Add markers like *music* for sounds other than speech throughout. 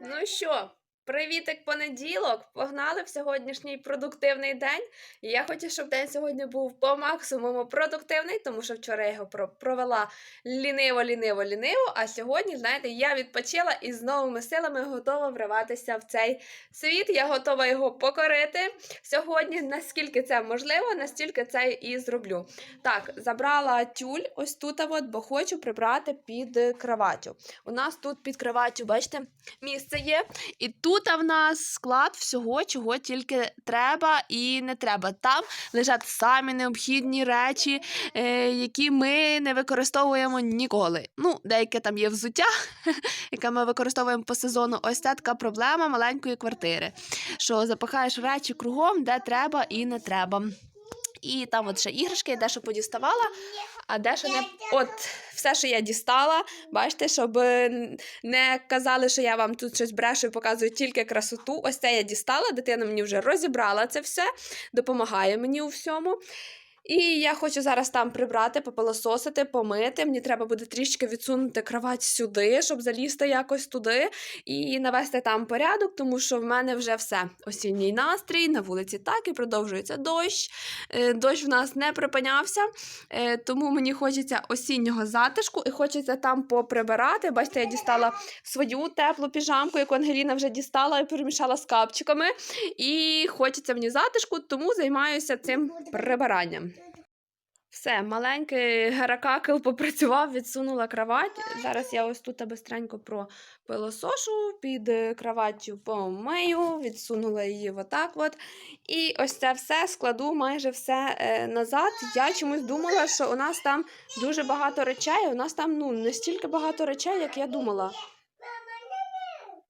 Ну що, привітик понеділок. Погнали в сьогоднішній продуктивний день. Я хочу, щоб день сьогодні був по максимуму продуктивний, тому що вчора я його провела ліниво, ліниво, ліниво. А сьогодні, знаєте, я відпочила і з новими силами готова вриватися в цей світ. Я готова його покорити сьогодні. Наскільки це можливо, настільки це і зроблю. Так, забрала тюль ось тут, от, бо хочу прибрати під кроваттю. У нас тут під кроваттю, бачите, місце є. І тут в нас склад всього, чого тільки треба і не треба. Там лежать самі необхідні речі, е, які ми не використовуємо ніколи. Ну, деяке там є взуття, *laughs* яке ми використовуємо по сезону. Ось це така проблема маленької квартири. Що запихаєш речі кругом, де треба і не треба. І там от ще іграшки, я дещо подіставала, а де що не. От все, що я дістала, бачите, щоб не казали, що я вам тут щось брешу і показую тільки красоту. Ось це я дістала, дитина мені вже розібрала це все, допомагає мені у всьому. І я хочу зараз там прибрати, попилососити, помити. Мені треба буде трішки відсунути кровать сюди, щоб залізти якось туди і навести там порядок, тому що в мене вже все. Осінній настрій, на вулиці так і продовжується дощ. Е, Дощ в нас не припинявся, е, тому мені хочеться осіннього затишку і хочеться там поприбирати. Бачите, я дістала свою теплу піжамку, яку Ангеліна вже дістала і перемішала з капчиками. І хочеться мені затишку, тому займаюся цим прибиранням. Все, маленький геракакел попрацював, відсунула кровать. Зараз я ось тут бистренько пропилосошу, під е, кроваттю помию, відсунула її отак от. І ось це все складу майже все е, назад. Я чомусь думала, що у нас там дуже багато речей. У нас там ну, не стільки багато речей, як я думала.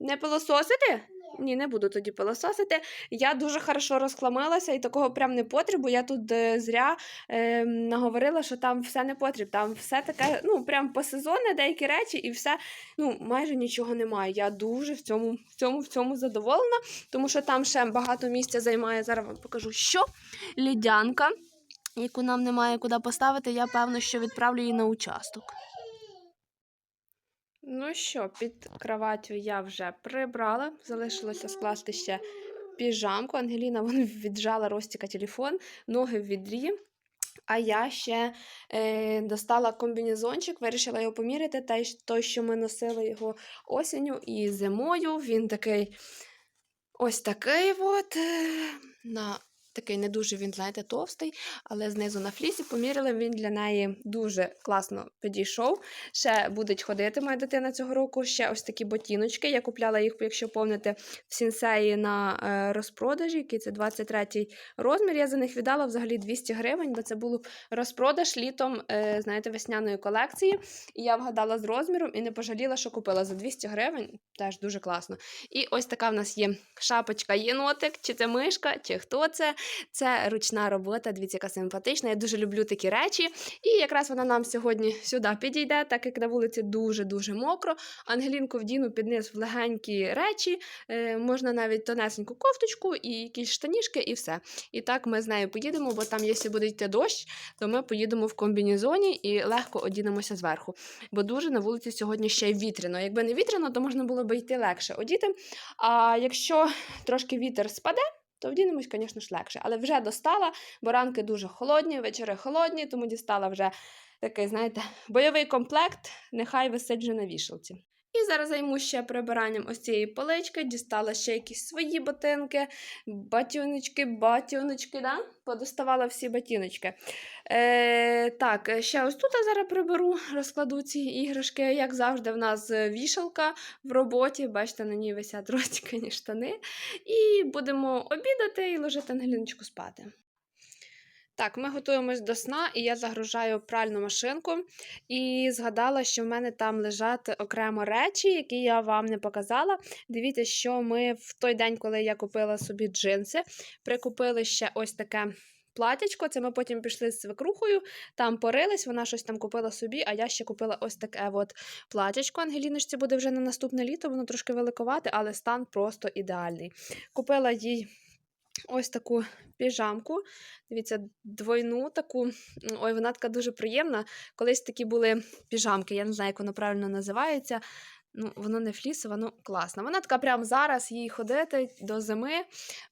Не пилососити? Ні, не буду тоді пилососити. Я дуже хорошо розхламилася і такого прям не потребу. Я тут е, зря е, наговорила, що там все не потріб. Там все таке, ну, прям посезонне деякі речі, і все, ну, майже нічого немає. Я дуже в цьому, в цьому, в цьому задоволена, тому що там ще багато місця займає. Зараз вам покажу, що лідянка, яку нам немає куди поставити, я певно, що відправлю її на участок. Ну що, під кроваттю я вже прибрала. Залишилося скласти ще піжамку. Ангеліна вон віджала Ростіка телефон, ноги в відрі. А я ще е, достала комбінезончик, вирішила його поміряти. Той, той, що ми носили його осінню і зимою. Він такий ось такий от. е, На такий не дуже він, знаєте, товстий, але знизу на флісі поміряли. Він для неї дуже класно підійшов. Ще буде ходити моя дитина цього року. Ще ось такі ботіночки. Я купляла їх, якщо помните, в сінсеї на е, розпродажі, який це 23 розмір. Я за них віддала взагалі 200 гривень, бо це був розпродаж літом, е, знаєте, весняної колекції. І я вгадала з розміром і не пожаліла, що купила за 200 гривень. Теж дуже класно. І ось така в нас є шапочка єнотик, чи це мишка, чи хто це. Це ручна робота, дивіться, яка симпатична. Я дуже люблю такі речі. І якраз вона нам сьогодні сюди підійде, так як на вулиці дуже-дуже мокро. Ангелінку вдіну під низ в легенькі речі, е, можна навіть тонесеньку кофточку і якісь штанішки, і все. І так ми з нею поїдемо, бо там, якщо буде йти дощ, то ми поїдемо в комбінезоні і легко одінемося зверху. Бо дуже на вулиці сьогодні ще й вітряно. Якби не вітряно, то можна було б йти легше одіти. А якщо трошки вітер спаде, то вдінемось, звісно ж, легше. Але вже достала, бо ранки дуже холодні, вечори холодні, тому дістала вже такий, знаєте, бойовий комплект, нехай висить вже на вішалці. І зараз займусь ще прибиранням ось цієї полички, дістала ще якісь свої ботинки, батюночки, батюночки, да? подоставала всі батіночки. Е, так, ще ось тут я зараз приберу, розкладу ці іграшки. Як завжди, в нас вішалка в роботі. Бачите, на ній висять *laughs* розтікані штани. І будемо обідати і ложити Ангеліночку спати. Так, ми готуємось до сна, і я загружаю пральну машинку. І згадала, що в мене там лежать окремо речі, які я вам не показала. Дивіться, що ми в той день, коли я купила собі джинси, прикупили ще ось таке. Платячко, це ми потім пішли з свекрухою, там порились, вона щось там купила собі, а я ще купила ось таке от платячко. Ангеліночці буде вже на наступне літо, воно трошки великовате, але стан просто ідеальний. Купила їй ось таку піжамку. Дивіться, двойну таку. Ой, вона така дуже приємна. Колись такі були піжамки, я не знаю, як воно правильно називається. Ну, воно не флісове, воно класно. Вона така прямо зараз їй ходити до зими,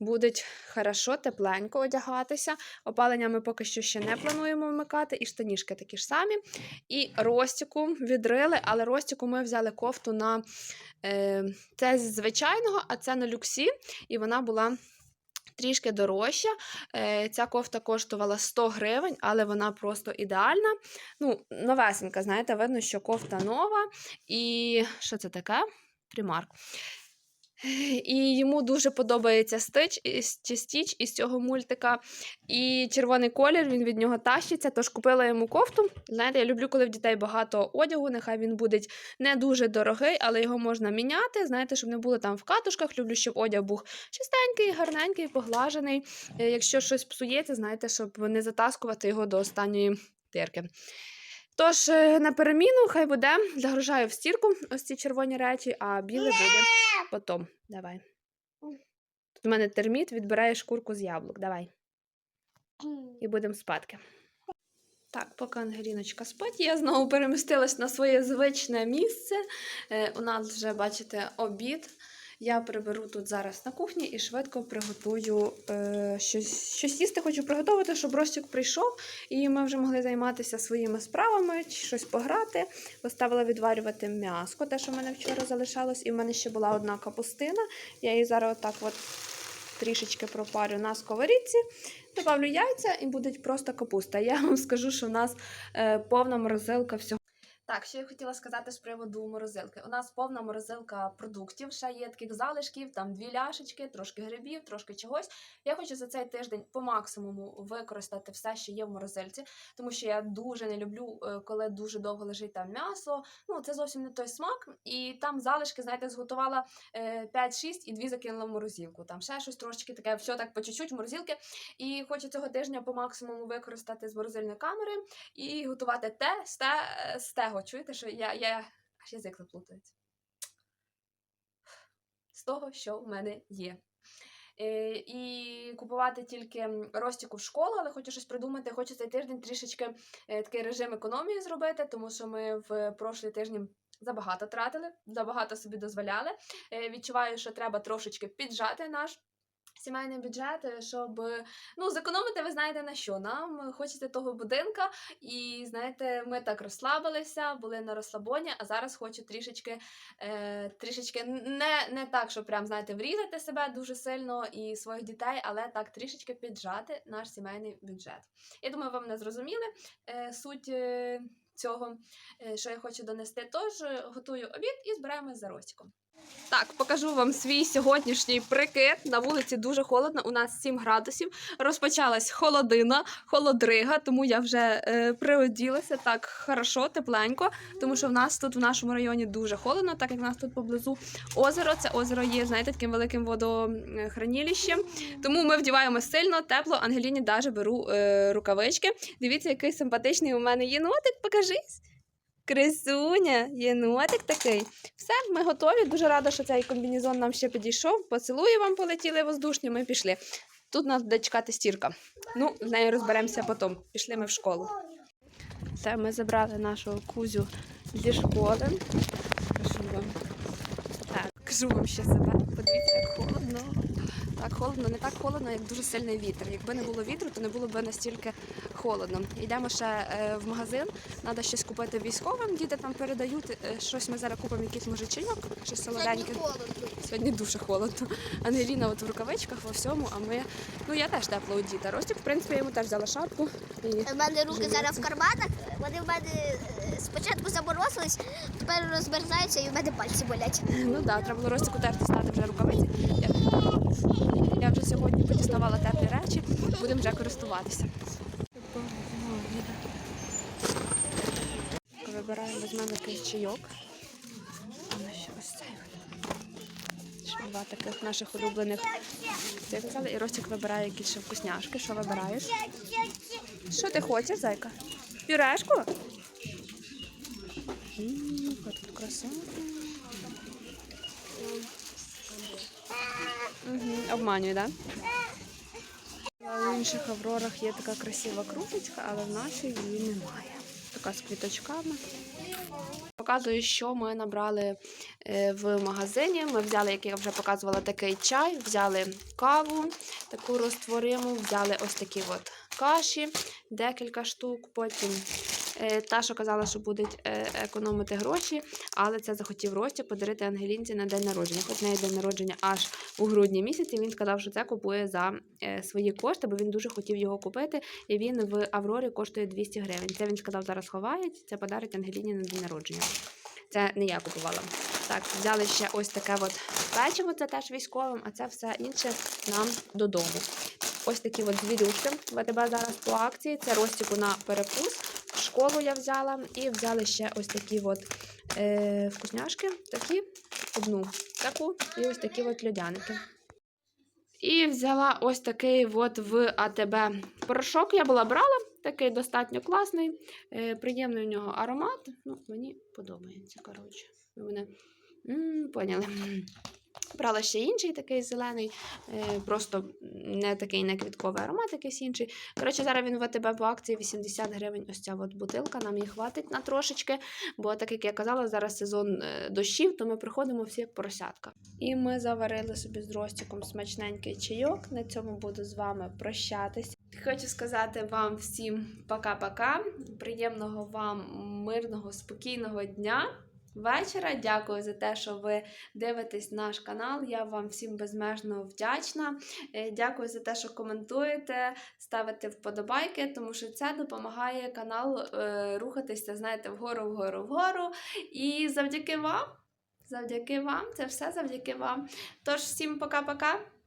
будуть хорошо, тепленько одягатися. Опалення ми поки що ще не плануємо вмикати, і штанішки такі ж самі. І Ростіку відрили, але Ростіку ми взяли кофту на е, це з звичайного, а це на люксі, і вона була. Трішки дорожча. Е, Ця кофта коштувала 100 гривень, але вона просто ідеальна. Ну, новесенька, знаєте, видно, що кофта нова. І що це таке? Примарк. І йому дуже подобається стич чи стіч із цього мультика. І червоний колір він від нього тащиться. Тож купила йому кофту. Знаєте, я люблю, коли в дітей багато одягу. Нехай він буде не дуже дорогий, але його можна міняти. Знаєте, щоб не було там в катушках. Люблю, щоб одяг був чистенький, гарненький, поглажений. Е, Якщо щось псується, знаєте, щоб не затаскувати його до останньої тирки. Тож, е, на переміну, хай буде, загружаю в стірку ось ці червоні речі, а біле буде потім. Давай. Тут у мене терміт, відбирає шкурку з яблук. Давай. І будемо спадки. Так, поки Ангеліночка спить, я знову перемістилась на своє звичне місце. Е, у нас вже, бачите, обід. Я приберу тут зараз на кухні і швидко приготую е, щось, щось їсти. Хочу приготувати, щоб Ростік прийшов, і ми вже могли займатися своїми справами, щось пограти. Поставила відварювати м'яско, те, що в мене вчора залишалось, і в мене ще була одна капустина. Я її зараз отак от трішечки пропарю на сковорідці. Добавлю яйця і буде просто капуста. Я вам скажу, що в нас е, повна морозилка всього. Так, що я хотіла сказати з приводу морозилки. У нас повна морозилка продуктів, ще є таких залишків, там дві ляшечки, трошки грибів, трошки чогось. Я хочу за цей тиждень по максимуму використати все, що є в морозильці, тому що я дуже не люблю, е, коли дуже довго лежить там м'ясо. Ну, це зовсім не той смак. І там залишки, знаєте, зготувала е, 5-6 і дві закинула в морозилку. Там ще щось трошечки таке, все так по чуть-чуть морозилки. І хочу цього тижня по максимуму використати з морозильної камери і готувати те, з те, з. Чуєте, що я, я аж язик заплутається. З того, що в мене є. Е, і купувати тільки м, Ростіку в школу, але хочу щось придумати. Хочу цей тиждень трішечки е, такий режим економії зробити, тому що ми в прошлий тиждень забагато тратили, забагато собі дозволяли. Е, відчуваю, що треба трошечки піджати наш. Сімейний бюджет, е, щоб ну зекономити, ви знаєте на що. Нам хочеться того будинка, і знаєте, ми так розслабилися, були на розслабоні, а зараз хочу трішечки, е, трішечки не, не так, щоб прям знаєте, врізати себе дуже сильно і своїх дітей, але так трішечки піджати наш сімейний бюджет. Я думаю, вам не зрозуміли е, суть. Е, Цього, е, що я хочу донести, тож готую обід і збираємось за Ростіком. Так, покажу вам свій сьогоднішній прикид. На вулиці дуже холодно, у нас 7 градусів. Розпочалась холодина, холодрига, тому я вже е, приоділася так хорошо, тепленько, тому що в нас тут в нашому районі дуже холодно, так як в нас тут поблизу озеро. Це озеро є, знаєте, таким великим водохранилищем. Тому ми вдіваємо сильно, тепло. Ангеліні навіть беру е, рукавички. Дивіться, який симпатичний у мене єнотик, покажись. Крисуня, єнотик такий. Все, ми готові. Дуже рада, що цей комбінезон нам ще підійшов. Поцілую вам, полетіли воздушні, ми пішли. Тут нас буде чекати стірка. Ну, з нею розберемося потім. Пішли ми в школу. Все, ми забрали нашого кузю зі школи. Кажу вам. Так, кажу вам ще себе. Подивіться. Так холодно, не так холодно, як дуже сильний вітер. Якби не було вітру, то не було б настільки холодно. Йдемо ще е, в магазин, треба щось купити військовим. Діти там передають е, щось. Ми зараз купимо якийсь мужичинок, щось солоденьке. Сьогодні дуже холодно. Ангеліна от в рукавичках во всьому, а ми. Ну я теж тепло одіта. Ростик, в принципі, я йому теж взяла шапку. І... У мене руки зараз в карманах. Вони в мене е, спочатку заморозились, тепер розмерзаються і в мене пальці болять. Ну так, да, треба було Ростику теж дістати вже рукавиці. Я, я вже сьогодні подіставала теплі речі, будемо вже користуватися. Вибираємо, візьмемо якийсь чайок. Ось цей. Ще два таких наших улюблених. Це казали, і Ростик вибирає якісь ще вкусняшки. Що вибираєш? Що ти хочеш, зайка? Пюрешку? М, яка тут краса. Угу, обманює, так? Да? В інших аврорах є така красива кружечка, але в нашій її немає. Така з квіточками. показую, що ми набрали е, в магазині. Ми взяли, як я вже показувала, такий чай, взяли каву, таку розтвориму, взяли ось такі от каші, декілька штук. Потім та, що казала, що будуть е, економити гроші, але це захотів Рості подарити Ангелінці на день народження. Хоч неї день народження аж у грудні місяці. Він сказав, що це купує за е, свої кошти, бо він дуже хотів його купити. І він в Аврорі коштує 200 гривень. Це він сказав, зараз ховають. Це подарить Ангеліні на день народження. Це не я купувала. Так, взяли ще ось таке от печиво, це теж військовим, а це все інше нам додому. Ось такі от звірюшки. ВТБ зараз по акції. Це розтіку на перекус. В школу я взяла і взяли ще ось такі от е, вкусняшки. Такі, одну таку і ось такі от льодяники. І взяла ось такий от в АТБ порошок. Я була брала, такий достатньо класний, е, приємний у нього аромат. Ну, мені подобається, коротше. Мене поняли. Брала ще інший такий зелений, е, просто не такий не квітковий аромат, якийсь інший. Коротше, зараз він в АТБ по акції 80 гривень. Ось ця от бутилка, нам її хватить на трошечки. Бо, так як я казала, зараз сезон е, дощів, то ми приходимо всі як поросятка. І ми заварили собі з Ростіком смачненький чайок. На цьому буду з вами прощатись. Хочу сказати вам всім пока-пока. Приємного вам мирного, спокійного дня. Вечора. Дякую за те, що ви дивитесь наш канал. Я вам всім безмежно вдячна. Е, Дякую за те, що коментуєте, ставите вподобайки, тому що це допомагає каналу е, рухатися, знаєте, вгору, вгору, вгору. І завдяки вам, завдяки вам, це все завдяки вам. Тож, всім пока-пока.